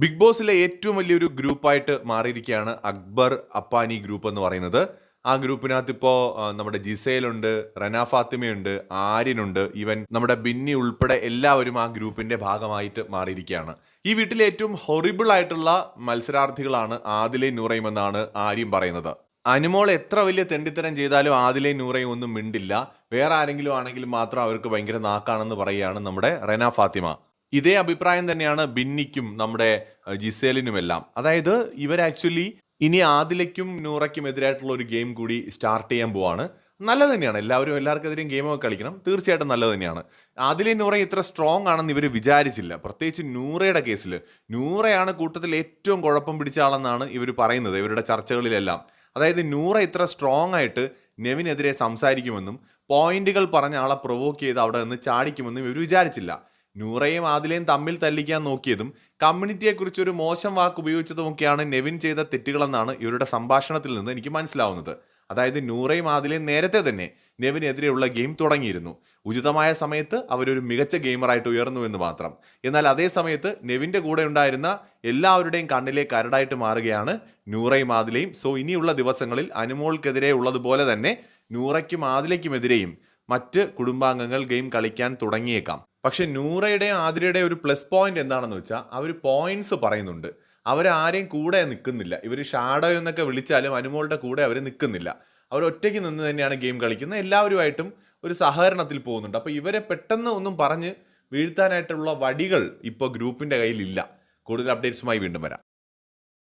Big ബോസിലെ ഏറ്റവും വലിയൊരു ഗ്രൂപ്പായിട്ട് മാറിയിരിക്കുകയാണ് അക്ബർ അപ്പാനി ഗ്രൂപ്പ് എന്ന് പറയുന്നത്. ആ ഗ്രൂപ്പിനകത്ത് ഇപ്പോൾ നമ്മുടെ ജിസേലുണ്ട് റന ഫാത്തിമയുണ്ട് ആര്യനുണ്ട് ഈവൻ നമ്മുടെ ബിന്നി ഉൾപ്പെടെ എല്ലാവരും ആ ഗ്രൂപ്പിന്റെ ഭാഗമായിട്ട് മാറിയിരിക്കുകയാണ്. ഈ വീട്ടിലെ ഏറ്റവും ഹൊറിബിൾ ആയിട്ടുള്ള മത്സരാർത്ഥികളാണ് ആദിലെ നൂറയും എന്നാണ് ആര്യം പറയുന്നത്. അനുമോൾ എത്ര വലിയ തെണ്ടിത്തരം ചെയ്താലും ആദിലെ നൂറയും ഒന്നും മിണ്ടില്ല. വേറെ ആരെങ്കിലും ആണെങ്കിൽ മാത്രം അവർക്ക് ഭയങ്കര നാക്കാണെന്ന് പറയുകയാണ് നമ്മുടെ റന ഫാത്തിമ. ഇതേ അഭിപ്രായം തന്നെയാണ് ബിന്നിക്കും നമ്മുടെ ജിസേലിനുമെല്ലാം. അതായത് ഇവർ ആക്ച്വലി ഇനി ആദിലയ്ക്കും നൂറയ്ക്കും എതിരായിട്ടുള്ള ഒരു ഗെയിം കൂടി സ്റ്റാർട്ട് ചെയ്യാൻ പോവാണ്. നല്ലത് തന്നെയാണ്. എല്ലാവരും എല്ലാവർക്കെതിരെയും ഗെയിമൊക്കെ കളിക്കണം. തീർച്ചയായിട്ടും നല്ലത് തന്നെയാണ്. ആദിലെ നൂറ ഇത്ര സ്ട്രോങ് ആണെന്ന് ഇവർ വിചാരിച്ചില്ല. പ്രത്യേകിച്ച് നൂറയുടെ കേസിൽ നൂറയാണ് കൂട്ടത്തിൽ ഏറ്റവും കുഴപ്പം പിടിച്ച ആളെന്നാണ് ഇവർ പറയുന്നത് ഇവരുടെ ചർച്ചകളിലെല്ലാം. അതായത് നൂറ ഇത്ര സ്ട്രോങ് ആയിട്ട് നെവിനെതിരെ സംസാരിക്കുമെന്നും പോയിന്റുകൾ പറഞ്ഞ ആളെ പ്രൊവോക്ക് ചെയ്ത് അവിടെ നിന്ന് ചാടിക്കുമെന്നും ഇവർ വിചാരിച്ചില്ല. നൂറയും ആദിലയും തമ്മിൽ തല്ലിക്കാൻ നോക്കിയതും കമ്മ്യൂണിറ്റിയെക്കുറിച്ച് ഒരു മോശം വാക്ക് ഉപയോഗിച്ചതുമൊക്കെയാണ് നെവിൻ ചെയ്ത തെറ്റുകളെന്നാണ് ഇവരുടെ സംഭാഷണത്തിൽ നിന്ന് എനിക്ക് മനസ്സിലാവുന്നത്. അതായത് നൂറയും ആദിലയും നേരത്തെ തന്നെ നെവിനെതിരെയുള്ള ഗെയിം തുടങ്ങിയിരുന്നു. ഉചിതമായ സമയത്ത് അവരൊരു മികച്ച ഗെയിമറായിട്ട് ഉയർന്നു എന്ന് മാത്രം. എന്നാൽ അതേ സമയത്ത് നെവിന്റെ കൂടെ ഉണ്ടായിരുന്ന എല്ലാവരുടെയും കണ്ണിലെ കരടായിട്ട് മാറുകയാണ് നൂറയും ആദിലയും. സോ ഇനിയുള്ള ദിവസങ്ങളിൽ അനുമോൾക്കെതിരെ ഉള്ളതുപോലെ തന്നെ നൂറയ്ക്കും ആദിലയ്ക്കുമെതിരെയും മറ്റ് കുടുംബാംഗങ്ങൾ ഗെയിം കളിക്കാൻ തുടങ്ങിയേക്കാം. പക്ഷെ നൂറയുടെയും ആതിരയുടെയും ഒരു പ്ലസ് പോയിന്റ് എന്താണെന്ന് വെച്ചാൽ അവർ പോയിന്റ്സ് പറയുന്നുണ്ട്. അവരാരെയും കൂടെ നിൽക്കുന്നില്ല ഇവർ ഷാഡോ എന്നൊക്കെ വിളിച്ചാലും അനുമോളുടെ കൂടെ അവർ നിൽക്കുന്നില്ല അവർ ഒറ്റയ്ക്ക് നിന്ന് തന്നെയാണ് ഗെയിം കളിക്കുന്നത്. എല്ലാവരുമായിട്ടും ഒരു സഹകരണത്തിൽ പോകുന്നുണ്ട്. അപ്പോൾ ഇവരെ പെട്ടെന്ന് ഒന്നും പറഞ്ഞ് വീഴ്ത്താനായിട്ടുള്ള വടികൾ ഇപ്പോൾ ഗ്രൂപ്പിന്റെ കയ്യിലില്ല. കൂടുതൽ അപ്ഡേറ്റ്സുമായി വീണ്ടും വരാം.